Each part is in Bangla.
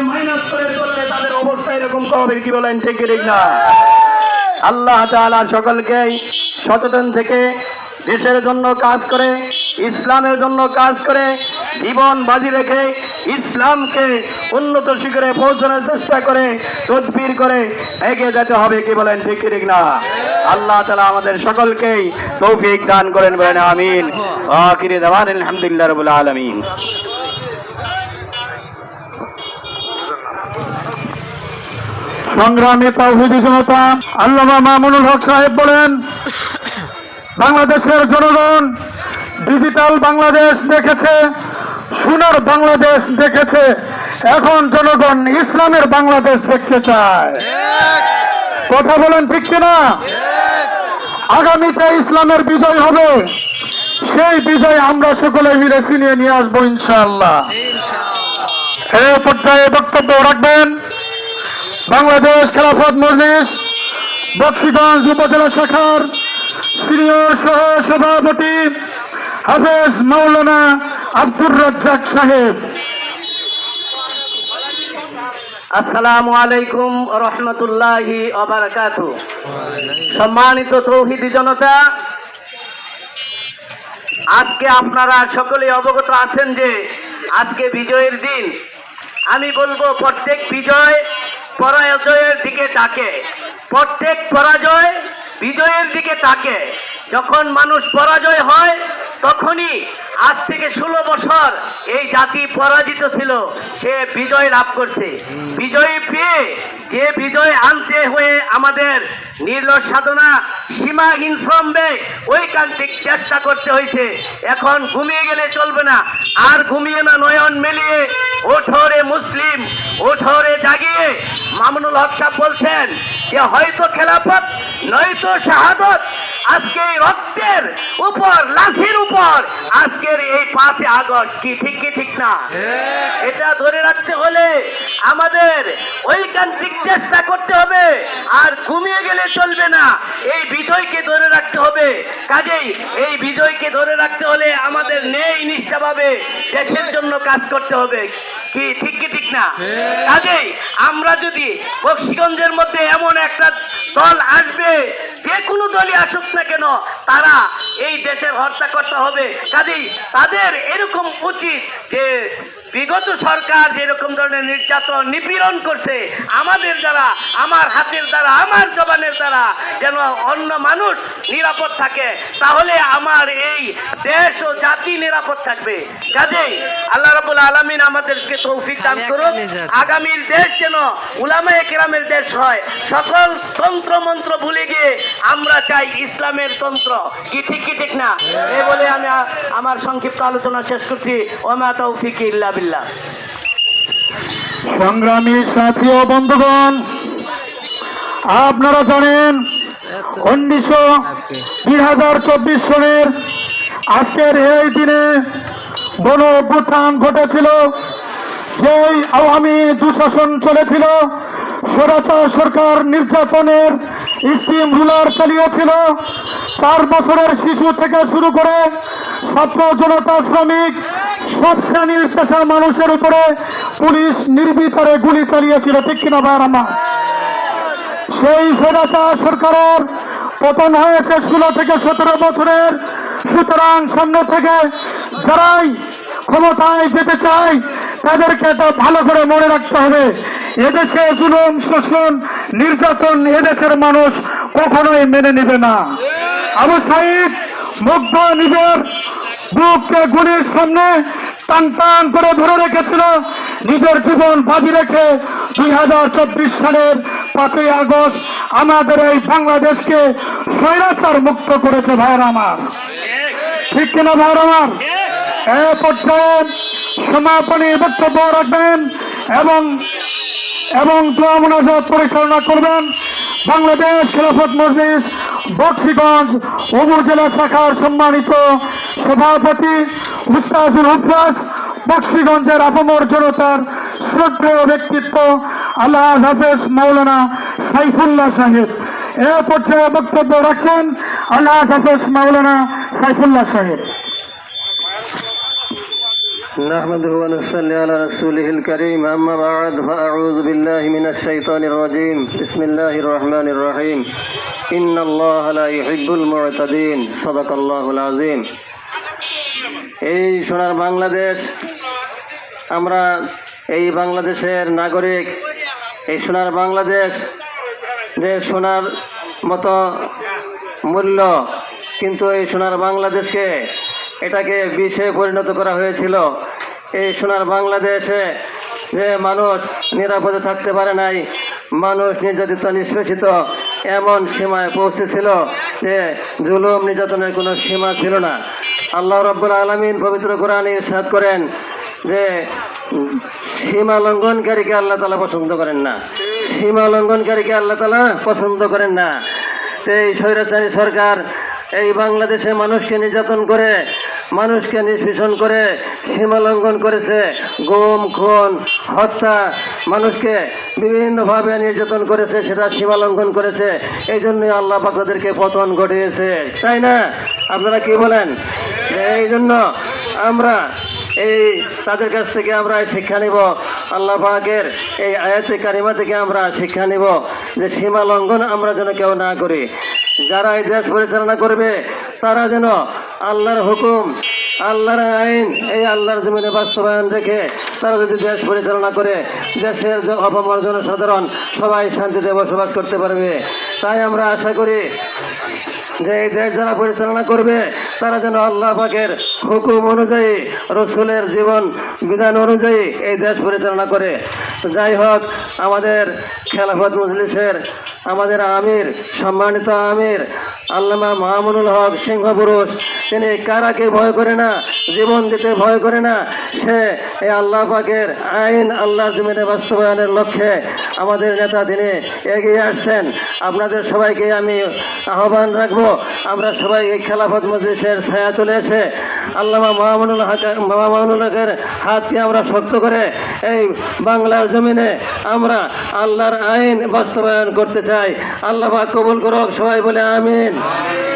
মাইনাস করে চললে তাদের অবস্থা এরকম হবে কি বলেন? ঠিক ঠিক না? আল্লাহ তাআলা সকলকেই সচেতন থেকে দেশের জন্য কাজ করে, ইসলামের জন্য কাজ করে, জীবন বাজি রেখে ইসলামকে উন্নত শিখরে পৌঁছানোর চেষ্টা করে, তদবির করে এগিয়ে যেতে হবে কি বলেন? ঠিক ঠিক না? আল্লাহ তালা আমাদের সকলকেই তৌফিক দান করেন বলেন, আমিন। দাওয়ান, আলহামদুলিল্লাহ রবুল আলমিন। সংগ্রামী তাহিদি জনতা, আল্লামা মামুনুল হক সাহেব বলেন, বাংলাদেশের জনগণ ডিজিটাল বাংলাদেশ দেখেছে, সোনার বাংলাদেশ দেখেছে, এখন জনগণ ইসলামের বাংলাদেশ দেখতে চায়। কথা বলেন ঠিক কিনা? আগামীতে ইসলামের বিজয় হবে, সেই বিজয় আমরা সকলে মিলে ছিনিয়ে নিয়ে আসব ইনশাআল্লাহ। এ পর্যায়ে বক্তব্য রাখবেন বাংলাদেশ খেলাফত মজলিস, বক্সিগঞ্জ উপজেলা শাখার সিনিয়র সহ সভাপতি হাফেজ মাওলানা আব্দুর রাজ্জাক সাহেব। আসসালামু আলাইকুম রহমতুল্লাহি সম্মানিত তৌহিদি জনতা, আজকে আপনারা সকলে অবগত আছেন যে আজকে বিজয়ের দিন। আমি বলব প্রত্যেক বিজয় পরাজয়ের দিকে তাকে। প্রত্যেক পরাজয় বিজয়ের দিকে তাকে। যখন মানুষ পরাজয় হয় তখনই আজ থেকে ষোলো বছর এই জাতি পরাজিত ছিল, সে বিজয় লাভ করছে। বিজয় পেয়ে যে বিজয় আনতে হয়ে আমাদের নির্লস সাধনা সীমাহীন শ্রমে ঐকান্তিক চেষ্টা করতে হয়েছে, এখন ঘুমিয়ে গেলে চলবে না। আর ঘুমিয়ে না, নয়ন মেলিয়ে ওঠরে মুসলিম, ওঠরে জাগিয়ে মামুনুল হক সাহেব বলছেন যে হয়তো খেলাফত, নয়তো শাহাদত আজকে এই রক্তের উপর লাঠির উপর আজকের এই পাঁচে আগস্ট কি ঠিক কি ঠিক না? এটা ধরে রাখতে হলে আমাদের ঐকান্তিক চেষ্টা করতে হবে আর ঘুমিয়ে গেলে চলবে না। এই বিজয়কে ধরে রাখতে হবে। কাজেই এই বিজয়কে ধরে রাখতে হলে আমাদের নেই নিষ্ঠাভাবে দেশের জন্য কাজ করতে হবে। কি ঠিক কি ঠিক না? কাজেই আমরা যদি বক্সিগঞ্জের মধ্যে এমন একটা দল আসবে যে কোনো দলই আসুক না কেন তারা এই দেশের হত্যা করতে হবে। কাজেই তাদের এরকম উচিত যে বিগত সরকার যেরকম ধরনের নির্যাতন নিপীড়ন করছে আমাদের দ্বারা আমার হাতের দ্বারা আমার জবানের দ্বারা যেন অন্য মানুষ নিরাপদ থাকে তাহলে আমার এই দেশ ও জাতি নিরাপদ থাকবে। কাজেই আল্লাহ রাবুল আলমিন আমাদেরকে তৌফিক দান করুন আগামীর দেশ যেন উলামায়ে কেরামের দেশ হয়। সকল তন্ত্র মন্ত্র ভুলে গিয়ে আমরা চাই ইসলামের তন্ত্র। কি ঠিক কি ঠিক না? এই বলে আমি আমার সংক্ষিপ্ত আলোচনা শেষ করছি। ওমা তৌফিক ইল্লা বিল্লাহ সংগ্রামী সাথী ও বন্ধুগণ, আপনারা জানেন উনিশশো দুই হাজার চব্বিশ সনের আজকের এই দিনে গণ অভ্যুত্থান ঘটেছিল, যেই আওয়ামী দুঃশাসন চলেছিল, স্বরাচার সরকার নির্যাতনের স্টিম রুলার চালিয়েছিল। চার বছরের শিশু থেকে শুরু করে ছাত্র জনতা, শ্রমিক সব শ্রেণির পেশার মানুষের উপরে পুলিশ নির্বিচারে গুলি চালিয়েছিল, ঠিক কিনা ভাই সেই স্বৈরাচার সরকারের পতন হয়েছে ষোলো থেকে সতেরো বছরের। সুতরাং সামনে থেকে যারাই ক্ষমতায় যেতে চায়, তাদেরকে এটা ভালো করে মনে রাখতে হবে। এদেশে জুলুম, শোষণ, নির্যাতন এদেশের মানুষ কখনোই মেনে নেবে না। আবু সাইদ মুগ্ধ নিজের বুককে গুলির সামনে টান টান করে ধরে রেখেছিল। নিজের জীবন বাজি রেখে দুই হাজার চব্বিশ সালের পাঁচই আগস্ট আমাদের এই বাংলাদেশকে স্বৈরাচার মুক্ত করেছে ভাইয়ের আমার। ঠিক কিনা ভাইয়ের আমার? এ পর্যায়ে সমাপনী বক্তব্য রাখবেন এবং এবং দোয়া মোনাজাত পরিচালনা করবেন বাংলাদেশ খেলাফত মজলিস বক্সিগঞ্জ উপজেলা শাখার সম্মানিত সভাপতি উস্তাজুল হুফাজ বক্সিগঞ্জের আপমর জনতার শ্রদ্ধেয় ব্যক্তিত্ব আল্লাহ হাফেজ মৌলানা সাইফুল্লাহ সাহেব। এ পর্যায়ে বক্তব্য রাখছেন আল্লাহ হাফেজ মৌলানা সাইফুল্লাহ সাহেব। نحمده ونصلي على رسوله الكريم أما بعد فأعوذ بالله من الشيطان الرجيم بسم الله الرحمن الرحيم إن الله لا يحب المعتدين صدق الله العظيم এই সোনার বাংলাদেশ আমরা এই বাংলাদেশের নাগরিক এই সোনার বাংলাদেশ যে সোনার মতো মূল্য কিন্তু এই সোনার বাংলাদেশকে এটাকে বিষে পরিণত করা হয়েছিল। এই সোনার বাংলাদেশে যে মানুষ নিরাপদে থাকতে পারে নাই, মানুষ নির্যাতিত, নিষ্পেষিত, এমন সীমায় পৌঁছেছিল যে জুলুম নির্যাতনের কোনো সীমা ছিল না। আল্লাহ রব্বুল আলমিন পবিত্র কোরআন ইরশাদ করেন যে সীমা লঙ্ঘনকারীকে আল্লাহ তালা পছন্দ করেন না। সীমা লঙ্ঘনকারীকে আল্লাহ তালা পছন্দ করেন না। এই স্বৈরাচারী সরকার এই বাংলাদেশে মানুষকে নির্যাতন করে, মানুষকে নিষ্পেষণ করে, সীমা লঙ্ঘন করেছে, গুম, খুন, হত্যা, মানুষকে বিভিন্নভাবে নির্যাতন করেছে, সেটা সীমা লঙ্ঘন করেছে। এই জন্যই আল্লাহ তাদেরকে পতন ঘটিয়েছে। তাই না? আপনারা কি বলেন? এই জন্য আমরা এই তাদের কাছ থেকে আমরা শিক্ষা নিব। আল্লাহ পাকের এই আয়াতে কারিমা থেকে আমরা শিক্ষা নিব যে সীমা লঙ্ঘন আমরা যেন কেউ না করি। যারা এই দেশ পরিচালনা করবে, তারা যেন আল্লাহর হুকুম, আল্লাহর আইন, এই আল্লাহর জমিনে বাস্তবায়ন রেখে তারা যদি দেশ পরিচালনা করে, দেশের অপমর জনসাধারণ সবাই শান্তিতে বসবাস করতে পারবে। তাই আমরা আশা করি যে এই দেশ যারা পরিচালনা করবে, তারা যেন আল্লাহ পাকের হুকুম অনুযায়ী, রসুলের জীবন বিধান অনুযায়ী এই দেশ পরিচালনা করে। যাই হোক, আমাদের খেলাফত মজলিসের আমাদের আমির, সম্মানিত আমির, আল্লামা মাহমুনুল হক সিংহ পুরুষ তিনি কারাকে ভয় করে না, জীবন দিতে ভয় করে না, সে এই আল্লাহ পাকের আইন আল্লাহ জমিনে বাস্তবায়নের লক্ষ্যে আমাদের নেতা তিনি এগিয়ে আসছেন। আপনাদের সবাইকে আমি আহ্বান রাখব। আমরা সবাই এই খেলাফত মজলিসের ছায়া চলে এসে আল্লামা মাহমুনুল হাতকে আমরা শক্ত করে এই বাংলার জমিনে আমরা আল্লাহর আইন বাস্তবায়ন করতে চাই। আল্লাহ কবুল করুক, সবাই বলে আমিন।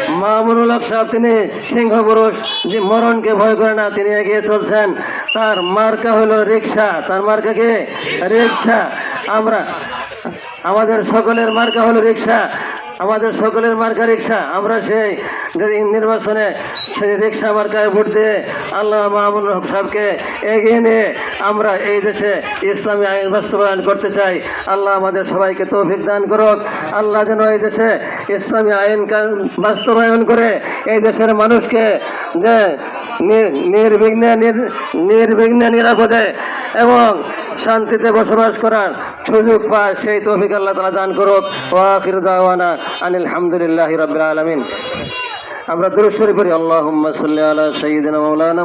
মামুনুল হক সাহেব, তিনি সিংহ পুরুষ, যে মরণকে ভয় করে না, তিনি এগিয়ে চলছেন। তার মার্কা হলো রিক্সা। তার মার্কা কে? রিক্সা। আমরা, আমাদের সকলের মার্কা হলো রিক্সা। আমাদের সকলের মার্কা রিক্সা আমরা সেই নির্বাচনে সেই রিক্সা মার্কায় ভোট দিয়ে আল্লাহ মাহমুদ সাহেবকে এগিয়ে নিয়ে আমরা এই দেশে ইসলামী আইন বাস্তবায়ন করতে চাই। আল্লাহ আমাদের সবাইকে তৌফিক দান করুক। আল্লাহ যেন এই দেশে ইসলামী আইন বাস্তবায়ন করে। এই দেশের মানুষকে যে নির্বিঘ্নে নির- নির্বিঘ্নে নিরাপদে এবং শান্তিতে বসবাস করার সুযোগ পায়, সেই তৌফিক আল্লাহ তালা দান করুক। ওয়াকির দাওয়ানা আনিল হামদুলিল্লাহ রবিল আলমিন। আমরা দুরুশ্বরী করি আল্লাহ সাল্লাহ সঈদিনা মৌলানা